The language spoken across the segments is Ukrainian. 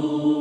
Tuhan.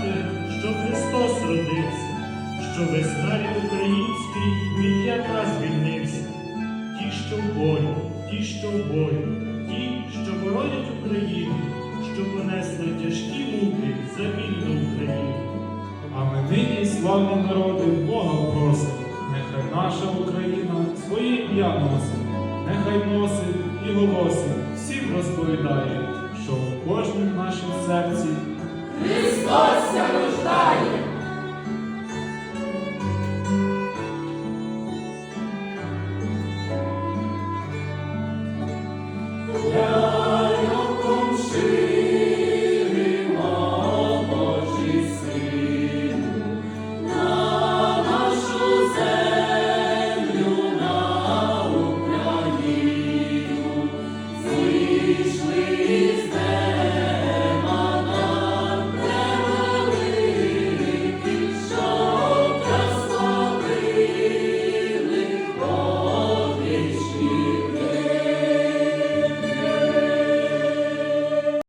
Завіншувати, що Христос родився, що весь нарід український від ятра звільнився. Ті, що в бою, ті, що в бою, ті, що боронять Україну, що понесли тяжкі муки за вільну Україну. А ми нині, славні народи, Бога просимо, нехай наша Україна своє ім'я носить, нехай носить і голосить, всім розповідає, що в кожнім нашому серці Христос нуждає.